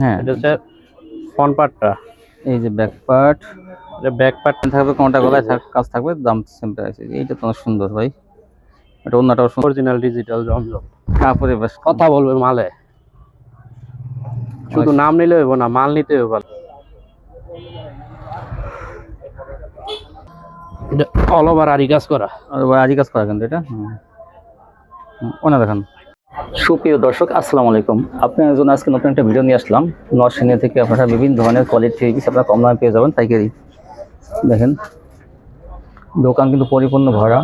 হ্যাঁ। এটা হচ্ছে ফ্রন্ট পার্টটা এই যে ব্যাক পার্ট এটা ব্যাক পার্ট থাকবে কোনটা গলায় কাজ থাকবে দাম এইটা তো সুন্দর ভাই। এটা অন্যটাও অরিজিনাল ডিজিটাল জমজম। কাপড়ে বেশ কথা বলবে মালে। শুধু নাম নিলে হইব না মাল নিতে হইব। অল ওভার আরি কাজ করা। আর কাজ করা কিন্তু এটা? ওনা দেখান। সুপ্রিয় দর্শক, আসসালামু আলাইকুম। আপনার জন্য আজকে নতুন একটা ভিডিও নিয়ে আসলাম। নরসিংহ থেকে আপনারা বিভিন্ন ধরনের কোয়ালিটি থ্রি আপনারা কম দামে পেয়ে যাবেন পাইকারি। দেখেন, দোকান কিন্তু পরিপূর্ণ ভরা।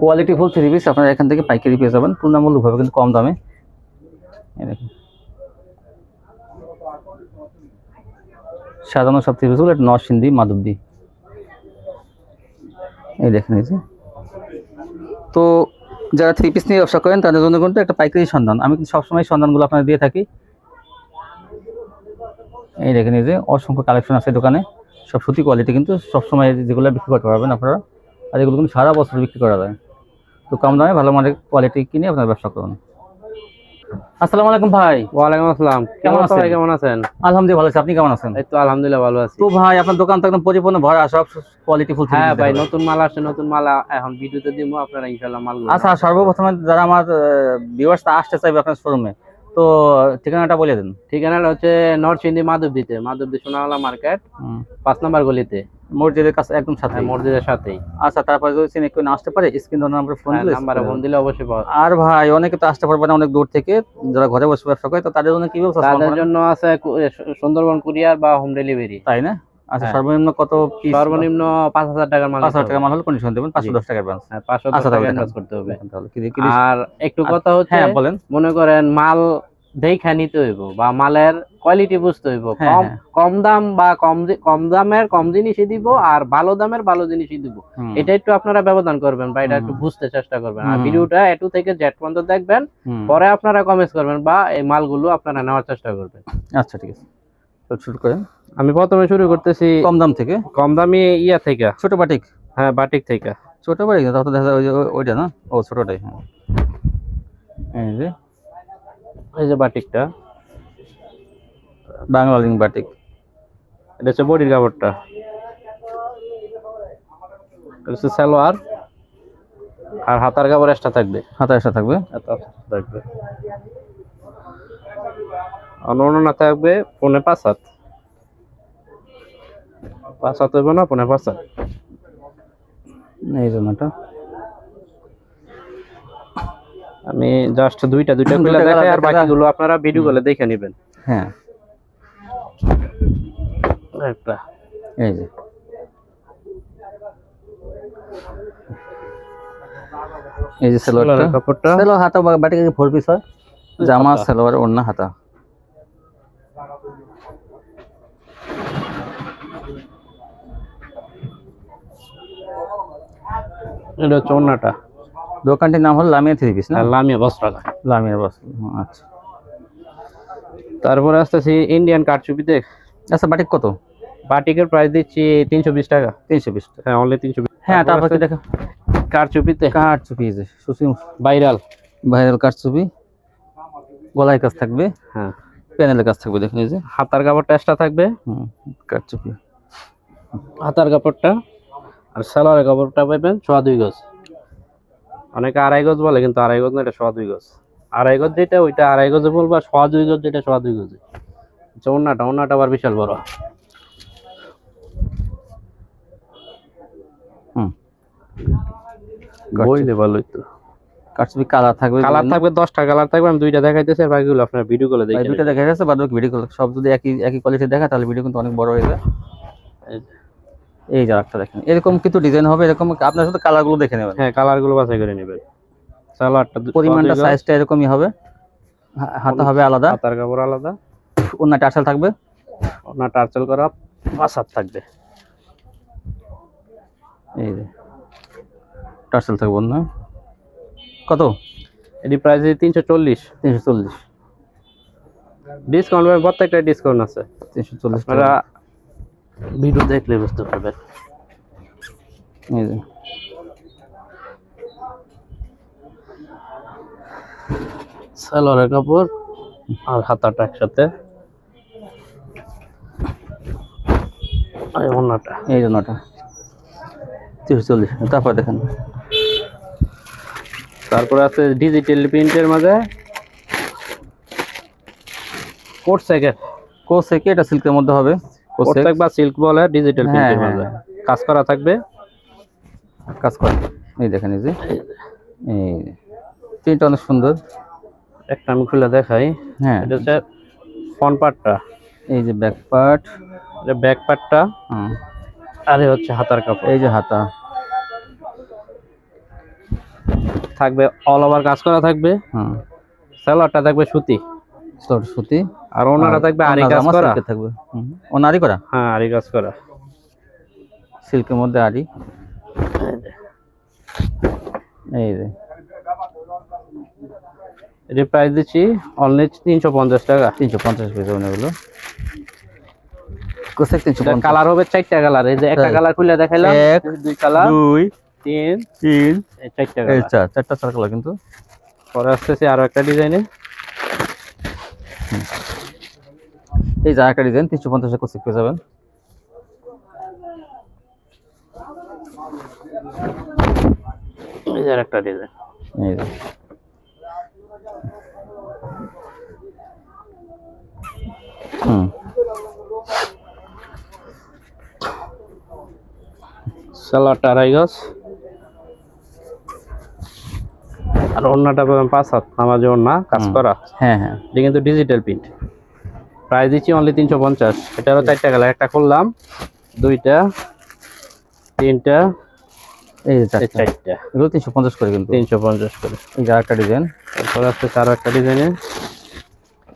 কোয়ালিটি ফুল থ্রি পিস আপনারা এখান থেকে পাইকারি পেয়ে যাবেন। তুলনামূলকভাবে কিন্তু কম দামে। দেখেন, সাজানো সব থ্রি পিসগুলো এটা নরসিংদী, মাধবদী। এই দেখেন এই যে। তো যারা থ্রি পিস নিয়ে ব্যবসা করেন, তাদের জন্য কিন্তু একটা পাইকারি সন্ধান। আমি কিন্তু সবসময় সন্ধানগুলো আপনাদের দিয়ে থাকি। এই দেখেন এই যে অসংখ্য কালেকশন আছে দোকানে। সব সুতি কোয়ালিটি কিন্তু সবসময় যেগুলো বিক্রি করতে পারবেন আপনারা। আর এগুলো কিন্তু সারা বছর বিক্রি করা যায়। তো কম দামে ভালো মানের কোয়ালিটি কিনে আপনারা ব্যবসা করুন। আসসালামু আলাইকুম ভাই। ওয়ালাইকুম আসসালাম। কেমন আছেন? কেমন আছেন? আলহামদুলিল্লাহ ভালো আছি। আপনি কেমন আছেন? এই তো আলহামদুলিল্লাহ ভালো আছি। তো ভাই আপনার দোকান তো একদম পরিপূর্ণ ভরা সব কোয়ালিটি ফুল হ্যাঁ ভাই নতুন মাল আসছে নতুন মাল এখন ভিডিওতে দিব আপনারা ইনশাআল্লাহ মাল আচ্ছা সর্বপ্রথমে যারা আমার ভিউয়ার্স আসতে চাইবে আপনার শোরুমে তো ঠিকানাটা বলে দিন। ঠিকানাটা হচ্ছে নরসিংদী মাধবদীতে মাধবদী সোনাওয়ালা মার্কেট পাঁচ নম্বর গলিতে। মসজিদের কাছে একদম সাথে হ্যাঁ, মসজিদের সাথেই। আচ্ছা তারপরে যদি চিনি না আসতে পারে স্ক্রিন নাম্বার ফোন দিলে নাম্বারে ফোন দিলে অবশ্যই পাওয়া আর ভাই অনেকে তো আসতে পারবে না অনেক দূর থেকে যারা ঘরে বসে ব্যবসা করে তো তাদের জন্য কি ব্যবস্থা তাদের জন্য আছে সুন্দরবন কুরিয়ার বা হোম ডেলিভারি। তাই না? আচ্ছা হ্যাঁ। সর্বনিম্ন কত সর্বনিম্ন পাঁচ হাজার টাকার মাল পাঁচ হাজার নিতে টাকা মাল হলে কন্ডিশন দেবেন পাঁচশো দশ টাকা অ্যাডভান্স হ্যাঁ, পাঁচশো আচ্ছা, দশ দেখান। করতে হবে। আর একটু কথা হচ্ছে হ্যাঁ বলেন। মনে করেন মাল দেখা নিতে হইব বা মালের কোয়ালিটি বুঝতে হইব। হ্যাঁ, কম হ্যাঁ। কম দাম বা কম কম দামের কম জিনিসই দিব আর ভালো দামের ভালো জিনিসই দিব। এটা একটু আপনারা ব্যবধান করবেন বা এটা একটু বুঝতে চেষ্টা করবেন। আর ভিডিওটা এটু থেকে জেড পর্যন্ত দেখবেন পরে আপনারা কমেন্টস করবেন বা এই মালগুলো আপনারা নেওয়ার চেষ্টা করবেন। আচ্ছা ঠিক আছে। তো শুরু করেন। আমি প্রথমে শুরু করতেছি কম দাম থেকে? কম দামি ইয়া থেকে। ছোট বাটিক? হ্যাঁ বাটিক থেকে। ছোট বাটিক? তাহলে দেখা যায় ওইটা না? ও ছোটটাই হ্যাঁ। এই যে এই যে বাটিকটা বাংলা লিঙ্ক বাটিক এটা হচ্ছে বডির কাপড়টা। হচ্ছে সালোয়ার আর হাতার কাপড় এক্সট্রা থাকবে। হাতা এসে থাকবে? এত থাকবে। অন্য থাকবে পনে পাঁচ হাত। পাঁচ হাত হইব না পনে পাঁচ হাত। এই জন্যটা আমি জাস্ট দুইটা দুইটা খুলে দেখাই আর বাকিগুলো আপনারা ভিডিও করে দেখে নেবেন। হ্যাঁ। একটা এই যে। এই যে সালোয়ারটা। কাপড়টা। সালোয়ার হাতা বা বাটিক ফোর পিস হয়? জামা সালোয়ার ওড়না হাতা। এটা হচ্ছে অন্যটা দোকানটির নাম হলো লামিয়া থ্রি পিস না? আর লামিয়া বস্ত্রালয়। লামিয়া বস আচ্ছা। তারপরে আসতেছি ইন্ডিয়ান কারচুপিতে। আচ্ছা বাটিক কত? বাটিকের প্রাইস দিচ্ছি তিনশো বিশ টাকা। তিনশো বিশ টাকা। হ্যাঁ অনলি তিনশো হ্যাঁ তারপর দেখা। কারচুপিতে। কাঠ চুপি এই যে সুসিম। ভাইরাল। ভাইরাল কাঠ চুপি গলায় কাজ থাকবে। হ্যাঁ। প্যানেলের কাজ থাকবে দেখুন এই যে। হাতার কাপড়টা এক্সট্রা থাকবে। হুম কাঠ চুপি হাতার কাপড়টা আর সালোয়ারের কাপড়টা পাবেন সোয়া দুই গজ। অনেকে আড়াই গজ বলে কিন্তু আড়াই গজ না এটা সোয়া দুই গজ। আড়াই গজ যেটা ওইটা আড়াই গজে বলব সোয়া দুই গজ যেটা সোয়া দুই গজে। আচ্ছা অন্যটা অন্যটা আবার বিশাল বড়। হুম। বইলে ভালোই তো। কাঠ কালার থাকবে কালার থাকবে দশটা কালার থাকবে আমি দুইটা দেখাইতেছি আর বাকিগুলো আপনার ভিডিও ভাই দুইটা দেখা গেছে বাদ বাকি ভিডিও সব যদি একই একই কোয়ালিটি দেখা তাহলে ভিডিও কিন্তু অনেক বড় হয়ে যায়। এই যে একটা দেখেন এরকম কিন্তু ডিজাইন হবে এরকম আপনার সাথে কালারগুলো দেখে নেবেন? হ্যাঁ কালারগুলো বাছাই করে নেবেন। সালোয়ারটা পরিমাণটা সাইজটা এরকমই হবে। হাতা হবে আলাদা। হাতার কাপড় আলাদা। অন্য টার্সেল থাকবে। আপনার টার্চেল করা পাঁচ হাত থাকবে। এই যে টার্সেল থাকবে অন্য কত? এটি প্রাইস তিনশো চল্লিশ। তিনশো চল্লিশ। ডিসকাউন্ট প্রত্যেকটা ডিসকাউন্ট আছে। তিনশো চল্লিশ ভিডিও দেখলে বুঝতে পারবেন এই যে। সালোয়ারের কাপড় আর হাতাটা একসাথে। আর এই জন্যটা ওনাটা। তিরিশ চল্লিশ। তারপর দেখেন। তারপরে আছে ডিজিটাল প্রিন্টের মাঝে। কোট স্যাকেট কোট স্যাকেট এটা সিল্কের মধ্যে হবে। কোসেক বা সিল্ক বলে ডিজিটাল প্রিন্টের মাঝে কাজ করা থাকবে? কাজ করে। এই দেখেন এই যে। এই প্রিন্টটা অনেক সুন্দর। একটা আমি খুলে দেখাই। হ্যাঁ। এটা হচ্ছে ফ্রন্ট পার্টটা এই যে ব্যাক পার্ট এটা ব্যাক পার্টটা আর হচ্ছে হাতার কাপড়। এই যে হাতা। থাকবে অল ওভার কাজ করা থাকবে। হুম। সালোয়ারটা থাকবে সুতি। সুতি। আর ওনারা থাকবে আরি ওনার কাজ করা। থাকবে। হুম ও করা? হ্যাঁ আরি কাজ করা। সিল্কের মধ্যে আরি এই যে। এটির প্রাইস দিচ্ছি অনলি তিনশো পঞ্চাশ টাকা। তিনশো পঞ্চাশ পিস পঞ্চাশ? কালার হবে চারটা কালার এই যে একটা কালার খুলে দেখাইলাম। এক, দুই কালার দুই তিন তিন এই চারটা কালার চার চারটা চার কালার কিন্তু। পরে আসতেছে আরও একটা ডিজাইনে এই যে একটা ডিজাইন তিনশো পঞ্চাশে কোসেক পেয়ে যাবেন। এই একটা ডিজাইন এই যে। হুম। সালোয়ারটা আড়াই গজ। আর অন্যটা পাবেন পাঁচ হাত নামাজে ওন্না কাজ। করা। হ্যাঁ হ্যাঁ। এটা কিন্তু ডিজিটাল প্রিন্ট প্রাইস দিচ্ছি অনলি তিনশো পঞ্চাশ। এটা এটারও চারটা কালার একটা করলাম দুইটা তিনটা এই যে চারটা। এগুলো তিনশো পঞ্চাশ করে কিন্তু। তিনশো পঞ্চাশ করে। এই যে একটা ডিজাইন তারপরে আসতেছে আরও একটা ডিজাইনে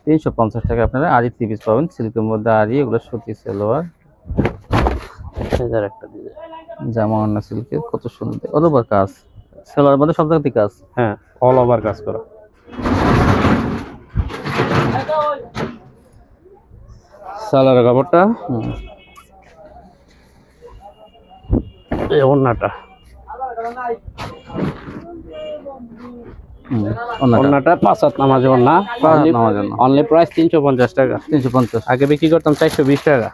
তিনশো পঞ্চাশ টাকা আপনারা আরি থ্রি পিস পাবেন। সিল্কের মধ্যে আরি এগুলো সুতি সেলোয়ার। হাজার একটা ডিজাইন জামা অন্য সিল্কের কত সুন্দর। অতবার কাজ? সেলোয়ার মধ্যে সব জায়গাতে কাজ। হ্যাঁ। অল ওভার কাজ করা। সালোয়ার কাপড়টা। এই ওন্নাটা পাঁচ হাত নামাজে। অনলি প্রাইস তিনশো পঞ্চাশ টাকা। তিনশো পঞ্চাশ। আগে বিক্রি করতাম চারশো বিশ টাকা।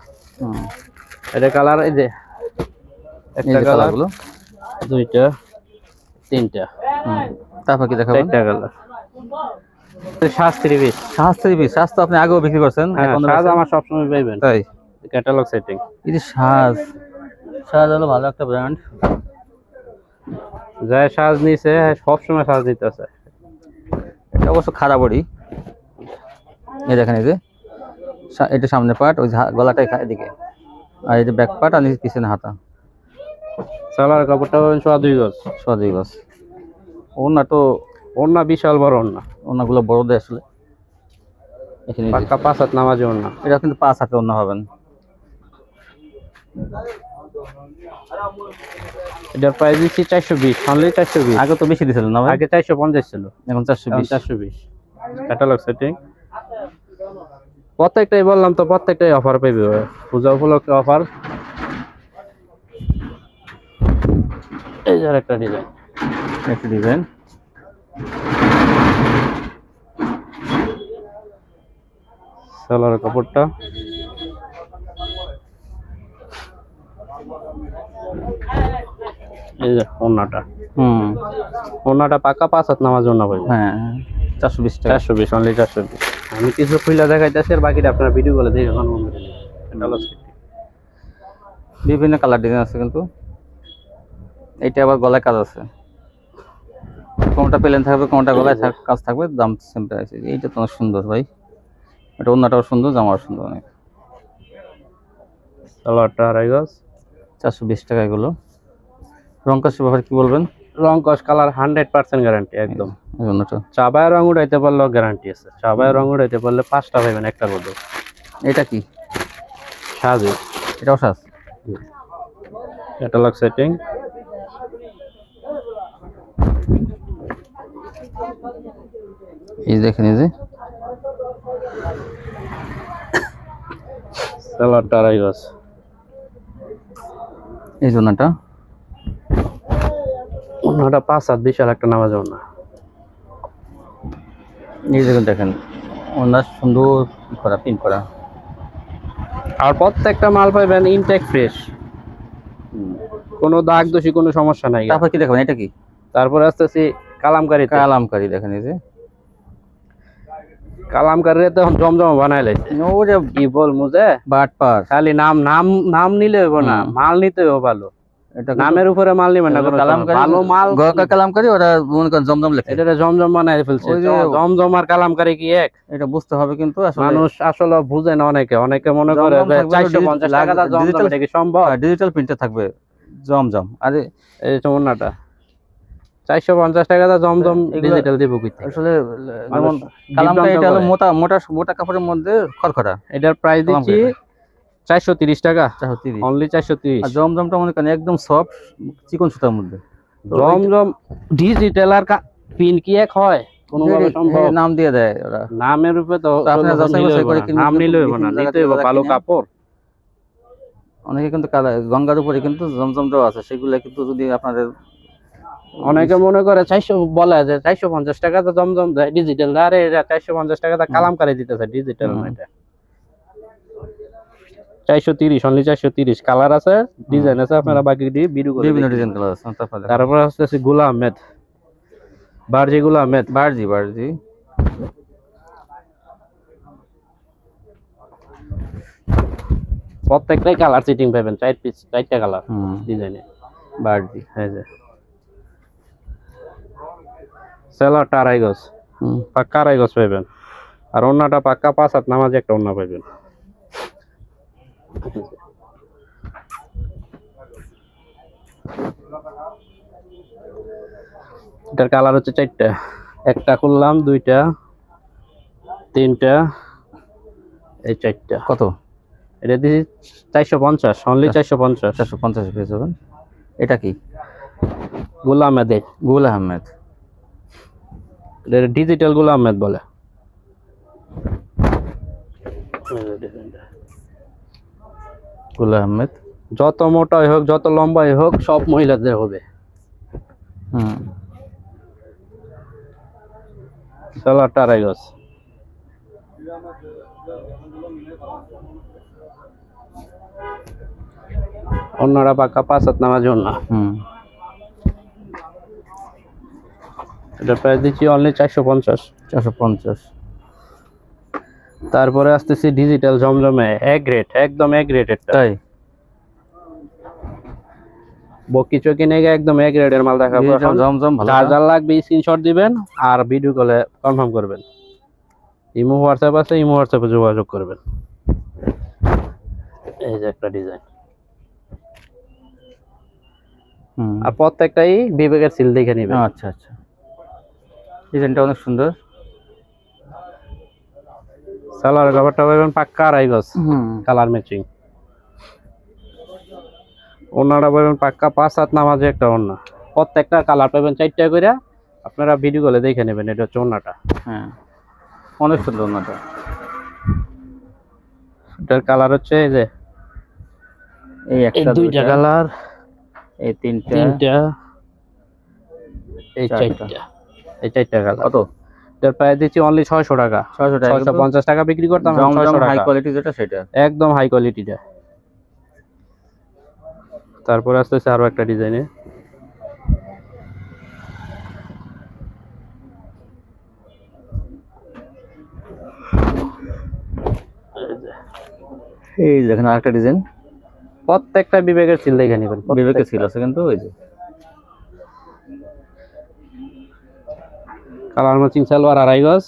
এটা কালার এই যে একটা কালার। দুইটা তিনটা। তারপর কি চারটা কালার। শাস্ত্রী পিস থ্রি পিস সাজ আপনি আগেও বিক্রি করছেন হ্যাঁ সাজ আমার সবসময় পাইবেন। তাই? ক্যাটালগ সেটিং এই যে সাজ। সাজ হলো ভালো একটা ব্র্যান্ড যাই সাজ নিছে সবসময় সাজ দিতেছে এটা অবশ্য খারাপড়ি এই দেখেন এই যে এটা সামনে পার্ট ওই গলাটা এদিকে। আর যে ব্যাক পার্ট আর পিছনে হাতা। সালোয়ার কাপড়টা সোয়া দুই গজ। সহজেই বাস ওনা তো ওন্না বিশাল বড় ওন্না ওনাগুলো বড় দেয় আসলে। এখানে পাক্কা পাঁচ হাত নামাজে ওন্না এটা কিন্তু পাঁচ হাতে অন্য হবেন। এটার প্রাইস দিচ্ছি চারশো বিশ অনলি চারশো বিশ। আগে তো বেশি দিয়েছিলেন না আগে চারশো পঞ্চাশ ছিল। এখন চারশো বিশ। চারশো বিশ। ক্যাটালগ সেটিং প্রত্যেকটাই বললাম তো প্রত্যেকটাই অফার পাইবে পূজা উপলক্ষে অফার এই যে একটা ডিজাইন একটা ডিজাইন সালোয়ার কাপড়টা। এই যে ওন্নাটা হুম। ওন্নাটা পাকা পাঁচ হাত নামাজ ওন্না পাইবে হ্যাঁ চারশো বিশ টাকা। চারশো বিশ অনলি চারশো বিশ। আমি কিছু খুলে দেখাইতেছি আর বাকিটা আপনার ভিডিও বলে দেখে সেটি। বিভিন্ন কালার ডিজাইন আছে কিন্তু। এটা আবার গলায় কাজ আছে। কোনটা প্লেন থাকবে কোনটা গলায় থাক- কাজ থাকবে দাম সেম প্রাইস এইটা তো সুন্দর ভাই। এটা অন্যটাও সুন্দর জামাও সুন্দর অনেক। সালোয়ারটা আড়াই গজ। চারশো বিশ টাকা এগুলো। রং কাজ ব্যাপারে কি বলবেন? রং কস কালার হান্ড্রেড পার্সেন্ট গ্যারান্টি একদম। চাবায় রং উঠাইতে পারলেও গ্যারান্টি আছে। চাবায় রং উঠাইতে পারলে পাঁচটা পাইবেন একটার মধ্যে এটা কি? সাজে। এটাও সাজ ক্যাটালগ সেটিং এই দেখেন এই যে। আড়াই এই পাঁচ সাত বিশাল একটা নামাজ না এই দেখুন দেখেন ওনার সুন্দর করা পিন করা। আর প্রত্যেকটা মাল পাইবেন ইনটেক ফ্রেশ কোনো দাগ দোষী কোনো সমস্যা নাই। তারপর কি দেখাবেন এটা কি? তারপরে আসতেছি কালামকারি কালামকারি দেখেন এই যে। কালামকারি তো জমজম বানাইলে। ও যে কি বল মুজে বাট পার খালি নাম নাম নাম নিলে হইব না মাল নিতে হবে ভালো। এটা নামের উপরে মাল নিবেন না কোনো কালামকারি? ভালো মাল গরকা কালামকারি ওরা মনে করেন জমজম লেখে। এটা জমজম বানাই ফেলছে। জমজম আর কালামকারি কি এক? এটা বুঝতে হবে কিন্তু আসলে মানুষ আসলে বুঝে না অনেকে। অনেকে মনে করে জমজম থাকবে চারশো পঞ্চাশ টাকা দা জমজম এটা কি সম্ভব? ডিজিটাল প্রিন্টে থাকবে জমজম। আরে এই চমন্নাটা চারশো পঞ্চাশ টাকা জমজম ডিজিটাল দিব কইতে। আসলে যেমন বিভ্রান্ত এটা হলো মোটা মোটা মোটা কাপড়ের মধ্যে খড়খড়া এটার প্রাইস দিচ্ছি চারশো তিরিশ টাকা। চারশো তিরিশ। অনলি চারশো তিরিশ। আর জমজমটা মনে করেন একদম সফট চিকন সুতার মধ্যে। জমজম ডিজিটাল আর পিন কি এক হয়? কোনোভাবে হ্যাঁ, নাম দিয়ে দেয় ওরা। নামের উপরে তো নাম নিলে না নিতে ভালো কাপড়। অনেকে কিন্তু গঙ্গার উপরে কিন্তু জমজম দেওয়া আছে সেগুলো কিন্তু যদি আপনাদের অনেকে মনে করে চারশো বলে যে চারশো পঞ্চাশ টাকা তো জমজম দেয় ডিজিটাল আরে এটা চারশো পঞ্চাশ টাকা তো কালামকারি দিতেছে ডিজিটাল এটা চারশো তিরিশ অনলি চারশো তিরিশ। কালার আছে ডিজাইন আছে আপনারা বাকি দিয়ে বিরু করে বিভিন্ন ডিজাইন কালার আছে তারপর। আসতেছে গুলা আহমেদ বারজি গুলা আহমেদ বারজি বারজি। প্রত্যেকটাই কালার সিটিং পাবেন চার পিস চারটা কালার ডিজাইনে বারজি এই যে সেলারটা আড়াই গজ পাক্কা আড়াই গজ পাইবেন। আর অন্যটা পাক্কা পাঁচ হাত নামাজে একটা অন্য পাইবেন। এটার কালার হচ্ছে চারটা। একটা করলাম দুইটা তিনটা এই চারটা। কত? এটা দিছি চারশো পঞ্চাশ অনলি চারশো পঞ্চাশ। চারশো পঞ্চাশ পেয়ে যাবেন এটা কি? গুলা আহমেদে। গুল আহমেদ। ডিজিটালগুলা আহমেদ বলে। গুল আহমেদ। যত মোটাই হোক যত লম্বাই হোক সব মহিলাদের হবে। হুম। আড়াই অন্যরা পাকা পাঁচ হাত নামার জন্য হুম। এটা প্রাইস দিচ্ছি অনলি চারশো পঞ্চাশ। চারশো পঞ্চাশ। তারপরে আসতেছি ডিজিটাল জমজমে এক রেট একদম এক এটা তাই? বকি চকি নেগে একদম এক গ্রেডের মাল দেখাবো। জমজম? যার লাগবে স্ক্রিনশট দিবেন আর ভিডিও কলে কনফার্ম করবেন। ইমো হোয়াটসঅ্যাপ আছে ইমো হোয়াটসঅ্যাপে যোগাযোগ করবেন। এই যে একটা ডিজাইন হুম। আর প্রত্যেকটাই বিবেকের সিল দেখে নিবেন। আচ্ছা আচ্ছা। ডিজাইনটা অনেক সুন্দর। সালোয়ার কাপড়টা পাবেন পাক্কা আড়াই গজ। Colour matching. ওনারা পাবেন পাক্কা পাঁচ হাত নামাজে একটা ওনা প্রত্যেকটা কালার পাবেন চারটা করে। আপনারা ভিডিও কলে দেখে নেবেন এটা হচ্ছে ওনাটা হ্যাঁ। অনেক সুন্দর ওনাটা এটার কালার হচ্ছে এই যে এই একটা দুইটা কালার এই তিনটা। তিনটা। এই চারটা। এই চারটা কালার। কত? এটার প্রাইস দিচ্ছি অনলি ছয়শো টাকা। ছয়শো টাকা ছয়শো পঞ্চাশ টাকা বিক্রি করতাম হাই কোয়ালিটি যেটা সেটা। একদম হাই কোয়ালিটিটা তারপরে আসতেছে আরও একটা ডিজাইনে এই দেখেন আরেকটা ডিজাইন প্রত্যেকটা বিবেকের সিল দেখে নেবেন বিবেকে ছিল আছে কিন্তু ওই যে। কালার ম্যাচিং সালোয়ার আড়াই গজ।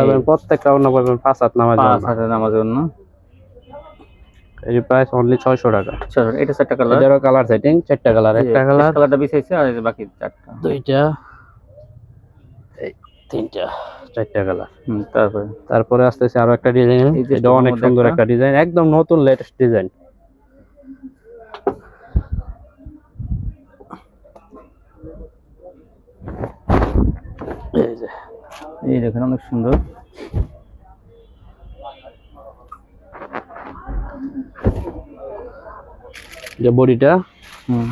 পাবেন প্রত্যেকটা পাবেন পাঁচ হাত নামাজ পাঁচ জন্য এই প্রাইস অনলি ছয়শো টাকা। আচ্ছা এটা চারটা কালার এটারও কালার সেটিং চারটা কালার একটা কালার কালারটা বিছাইছে আর বাকি চারটা? দুইটা। এই তিনটা চারটা কালার হুম তারপরে? তারপরে আসতেছে আরও একটা ডিজাইন এটা অনেক সুন্দর। একটা। ডিজাইন একদম নতুন লেটেস্ট ডিজাইন এই যে এই দেখেন অনেক সুন্দর। যে বডিটা হুম।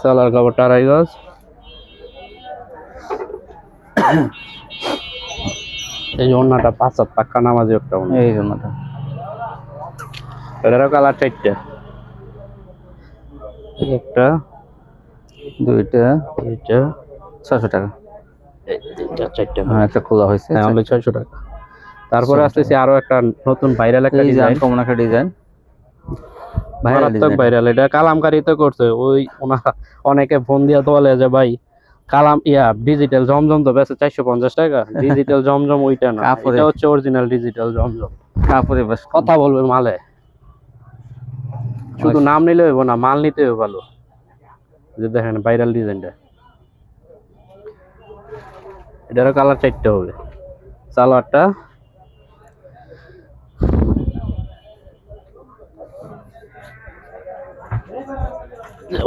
সালার কাপড়টা আড়াই গজ। এই অন্যটা পাঁচ হাত পাক্কা নামাজি একটা এই জন্যটা এটারও কালার চারটে। একটা দুইটা এইটা ছয়শো টাকা। এই তিনটা চারটে হ্যাঁ একটা খোলা হয়েছে হ্যাঁ অনলি ছয়শো টাকা। তারপরে আসতেছি আরও একটা নতুন ভাইরাল একটা ডিজাইন আনকমন একটা ডিজাইন মারাত্মক ভাইরাল এটা কালামকারি তো করছে। ওই ওনারা অনেকে ফোন দিয়ে তো বলে যে ভাই কালাম ইয়া ডিজিটাল জমজম তো বেশি চারশো পঞ্চাশ টাকা। ডিজিটাল জমজম ওইটা না। এটা হচ্ছে অরিজিনাল ডিজিটাল জমজম। কাপড়ে বেশ কথা বলবে মালে। শুধু নাম নিলে হইব না মাল নিতে হইব ভালো। যে দেখেন ভাইরাল ডিজাইনটা এটারও কালার চারটে হবে। সালোয়ারটা।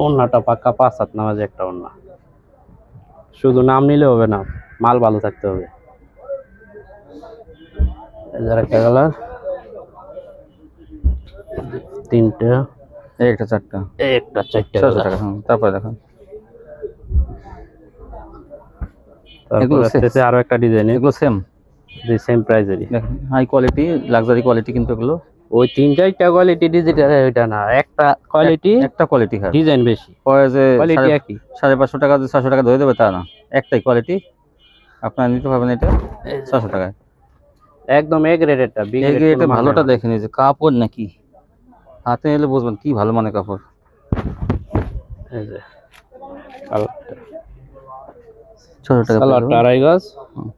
ওন্নাটা পাক্কা পাঁচ হাত নামাজে একটা ওন্না শুধু নাম নিলে হবে না মাল ভালো থাকতে হবে। এদের একটা কালার তিনটা। একটা চারটা। একটা চারটা। তারপরে দেখেন তারপর এগুলো? আরও একটা ডিজাইন এগুলো সেম সেম প্রাইজেরই দেখেন হাই কোয়ালিটি লাক্সারি কোয়ালিটি কিন্তু এগুলো। ওই তিন চারটা কোয়ালিটি ডিজিটাল ওইটা না একটা কোয়ালিটি একটা কোয়ালিটি খারাপ ডিজাইন বেশি। যে কোয়ালিটি একই। সাড়ে পাঁচশো টাকা ছশো টাকা ধরে দেবে তা না একটাই কোয়ালিটি আপনারা নিতে পারবেন এটা ছশো টাকায়। একদম এ গ্রেডেরটা বি এই ভালোটা দেখেন এই যে কাপড় নাকি? হাতে এলে বুঝবেন কি ভালো মানে কাপড়। এই যে কালারটা ছশো টাকা। আড়াই গজ হুম।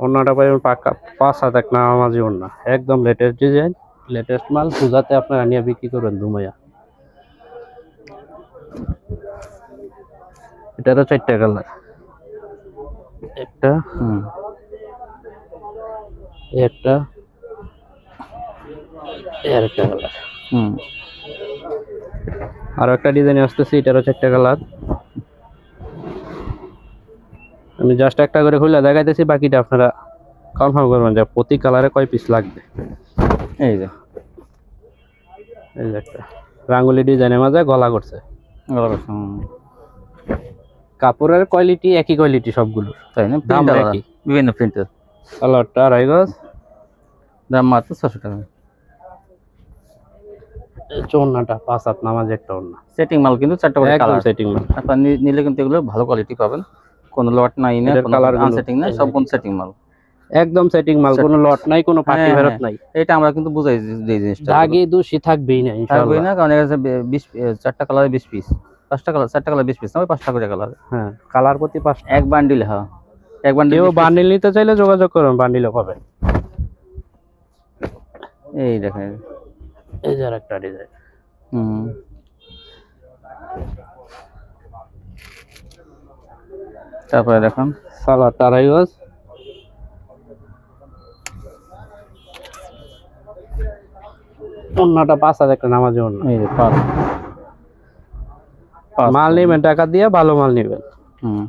অন্যটা পাইবেন পাক্কা পাঁচ হাত এক নামাজি অন্য একদম লেটেস্ট ডিজাইন লেটেস্ট মাল। পূজাতে আপনারা নিয়ে বিক্রি করবেন দুমাইয়া। এটারও চারটা কালার। একটা হুম। একটা আর একটা কালার। হুম। আরও একটা ডিজাইন আসতেছে এটারও চারটা কালার। আমি জাস্ট একটা করে খুলে দেখাইতেছি বাকিটা আপনারা কনফার্ম করবেন যে প্রতি কালারে কয় পিস লাগবে। এই যে। এই যে একটা রাঙ্গুলি ডিজাইনের মাঝে গলা করছে। গলা করছে, কাপড়ের কোয়ালিটি একই কোয়ালিটি সবগুলো তাই না? দাম একই। বিভিন্ন প্রিন্টের কালারটা আড়াই গজ। দাম মাত্র ছশো টাকা। চৌন্নাটা পাঁচ হাত নামাজ একটা ওন্না সেটিং মাল কিন্তু চারটা সেটিং মাল। আপনার নিলে কিন্তু এগুলো ভালো কোয়ালিটি পাবেন। কোনো লট নাই না গুলো- আনসেটিং না সব কোন সেটিং মাল। একদম সেটিং মাল কোনো লট নাই কোনো পার্টি হ্যাঁ, ফেরত হ্যাঁ। নাই। এটা আমরা কিন্তু বুঝাই যে জিনিসটা। দাগি দোষী থাকবেই না ইনশাআল্লাহ না কারণ এখানে বিশ চারটা কালারে বিশ পিস পাঁচটা কালার চারটা কালার বিশ পিস না পাঁচটা করে কালার হ্যাঁ কালার প্রতি পাঁচ এক বান্ডিল হ্যাঁ। এক বান্ডিল কেউ বান্ডিল নিতে চাইলে যোগাযোগ করুন বান্ডিলও পাবেন। এই দেখেন। এই যে আর একটা ডিজাইন হুম। তারপরে দেখুন সালোয়ারটা আড়াই গজ অন্যটা পাঁচ হাজার একটা নামাজ অন্য। এই যে পাঁচ। মাল নেবেন টাকা দিয়ে ভালো মাল নেবেন। হুম।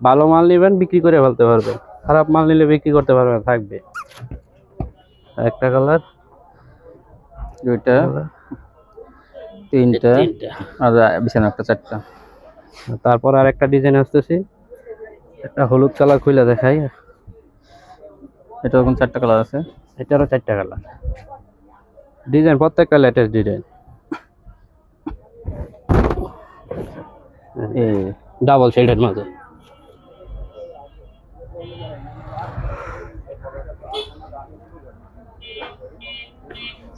ভালো মাল নেবেন বিক্রি করে ফেলতে পারবেন। খারাপ মাল নিলে বিক্রি করতে পারবেন থাকবে। একটা কালার দুইটা তিনটা আর বিছানা একটা চারটা। তারপর আর একটা ডিজাইন আসতেছি। একটা হলুদ কালার খুলে দেখাই। এটা ওরকম চারটা কালার আছে। এটারও চারটা কালার। ডিজাইন প্রত্যেকটা লেটেস্ট ডিজাইন। ডাবল শেডের মাঝে।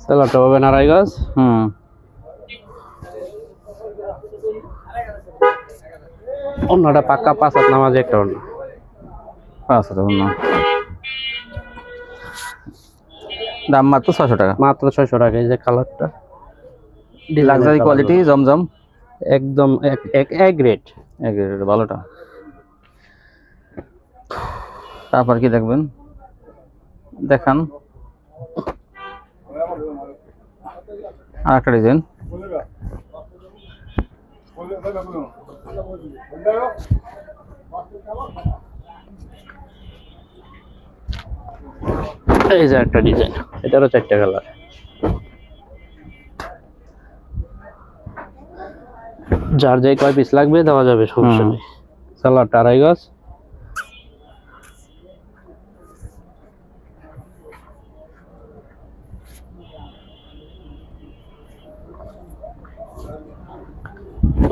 সালোয়ারটা পাবেন আড়াই গাছ হুম। অন্যটা পাক্কা পাঁচ হাত নামাজে একটা অন্য। পাঁচ হাজার না দাম মাত্র ছশো টাকা। মাত্র ছশো টাকা এই যে কালারটা। লাক্সারি কোয়ালিটি জমজম? একদম এক এক এক রেট এই ভালোটা। তারপর কি দেখবেন? দেখান। আর একটা ডিজাইন এই যে একটা ডিজাইন এটারও চারটা কালার যার যে কয় পিস লাগবে দেওয়া যাবে সমস্যা। নেই। সালাড আড়াই গাছ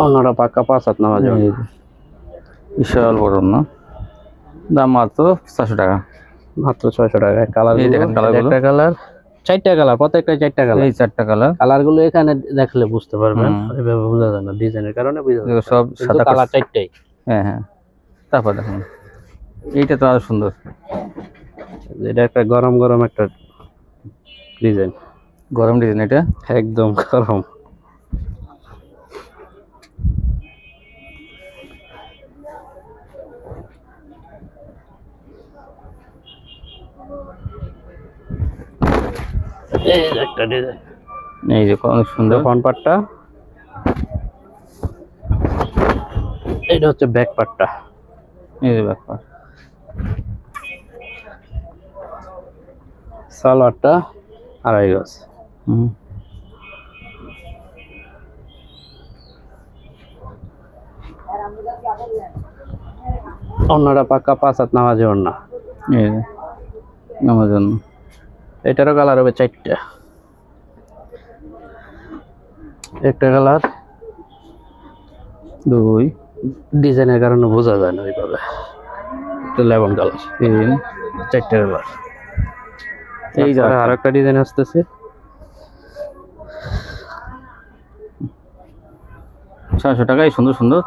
অন্যরা পাক্কা পাঁচ হাত নামাজ বিশাল বড় না? দাম মাত্র চারশো টাকা। মাত্র ছয়শো টাকা। কালার একটা কালার। চারটা কালার প্রত্যেকটা চারটা কালার। এই চারটা কালার। কালারগুলো এখানে দেখলে বুঝতে পারবেন। এভাবে বোঝা যায় না ডিজাইনের কারণে বোঝা যায় সব সাদা কালার। চারটাই। হ্যাঁ হ্যাঁ। তারপর দেখুন। এইটা তো আরও সুন্দর। এটা একটা গরম গরম একটা ডিজাইন। গরম ডিজাইন এটা? একদম গরম। এই যে একটা ডিজাইন এই যে অনেক সুন্দর। ফ্রন্ট পার্টটা। এটা হচ্ছে ব্যাক পার্টটা। এই যে ব্যাপার সালোয়ারটা আড়াই গজ। হুম। অন্যটা পাক্কা পাঁচ হাত নামাজে অন্য যে এটারও কালার হবে চারটা। একটা কালার দুই। ডিজাইনের কারণে বোঝা যায় না ওইভাবে। লেমন কালার তিন। চারটা কালার এই। আর একটা ডিজাইন আসতেছে। ছয়শো টাকায় সুন্দর সুন্দর।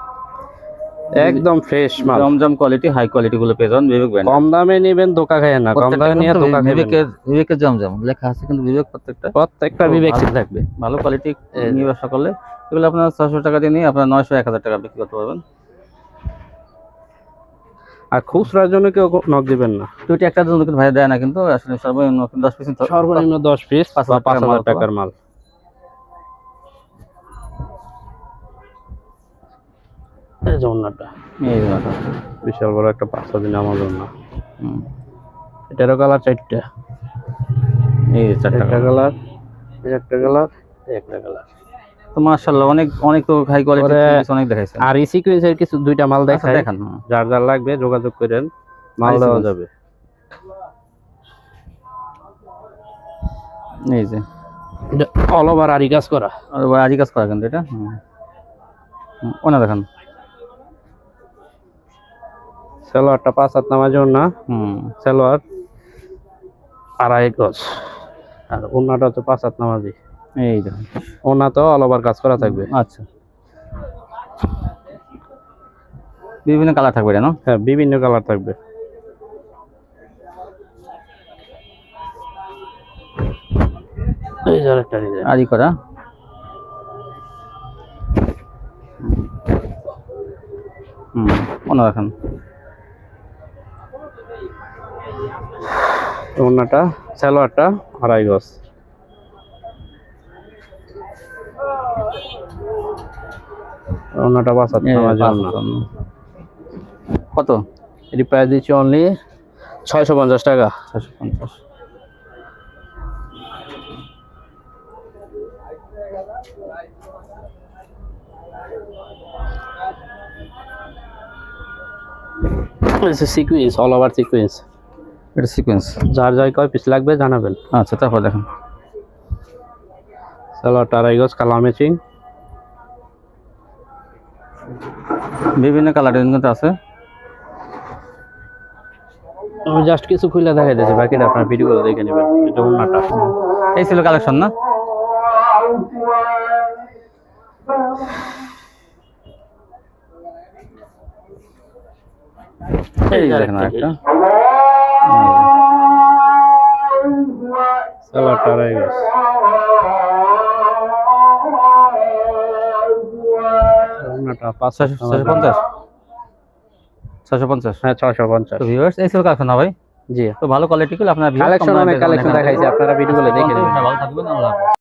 একদম ফ্রেশ মাল। জমজম কোয়ালিটি হাই কোয়ালিটি গুলো পেয়ে যাবেন বিবেক ব্র্যান্ড কম দামে নিবেন ধোকা খায় না। কম দামে নিয়ে ধোকা খাবেন বিবেকের বিবেকের জমজম। লেখা আছে কিন্তু বিবেক প্রত্যেকটা। প্রত্যেকটা বিবেক থাকবে। ভালো কোয়ালিটি নিয়ে ব্যবসা করলে। এগুলো আপনার ছশো টাকা দিয়ে নিয়ে আপনার নয়শো এক হাজার টাকা বিক্রি করতে পারবেন। আর খুচরার জন্য কেউ নক দিবেন না। দুইটি একটা জন্য কিন্তু ভাই দেয় না কিন্তু। আসলে সর্বনিম্ন দশ পিস সর্বনিম্ন দশ পিস পাঁচ হাজার টাকার মাল। এই যে এই যে বিশাল বড় একটা পাঁচ দিন আমার হুম। এটারও কালার চারটা। এই চারটা কালার। একটা কালার একটা কালার। তো মার্শাল্লাহ অনেক অনেক তো হাই কোয়ালিটি অনেক দেখাইছে আর এই সিকুয়েন্সের কিছু দুইটা মাল আচ্ছা, দেখাই। দেখান। যার যার লাগবে যোগাযোগ করেন মাল দেওয়া যাবে। এই যে। অল ওভার আরি কাজ করা। আর কাজ করা কিন্তু এটা? ওনা দেখান। সালোয়ারটা পাঁচ হাত নামার জন্য হুম। সালোয়ার আড়াই গজ। আর ওনাটা হচ্ছে পাঁচ হাত নামাজি। এই দেখুন ওনা তো অল ওভার কাজ করা থাকবে। আচ্ছা। বিভিন্ন কালার থাকবে না? হ্যাঁ বিভিন্ন কালার থাকবে। এই ডিজাইন আজই করা। হুম ওনা দেখান ওনাটা সালোয়ারটা আড়াই গজ। ওনাটা। হাজার। কত? এটি প্রাইস দিচ্ছি অনলি ছয়শো পঞ্চাশ টাকা। ছশো পঞ্চাশ। সিকুয়েন্স অল ওভার সিকুয়েন্স এটা সিকোয়েন্স যার যাই কয় পিস লাগবে জানাবেন। আচ্ছা তারপর দেখেন। সালোয়ারটা আড়াই গজ কালার ম্যাচিং বিভিন্ন কালার কিন্তু আছে। আমি জাস্ট কিছু খুলে দেখাই দিয়েছি বাকিটা আপনার ভিডিওগুলো দেখে নেবেন। এটা ওনাটা এই ছিল কালেকশন না? এই দেখেন একটা ভাই? জি। তো ভালো কোয়ালিটি আপনার কালেকশন অনেক কালেকশন। দেখাইছি আপনারা ভিডিওগুলো দেখে নেবেন। ভালো থাকবেন আল্লাহ হাফেজ।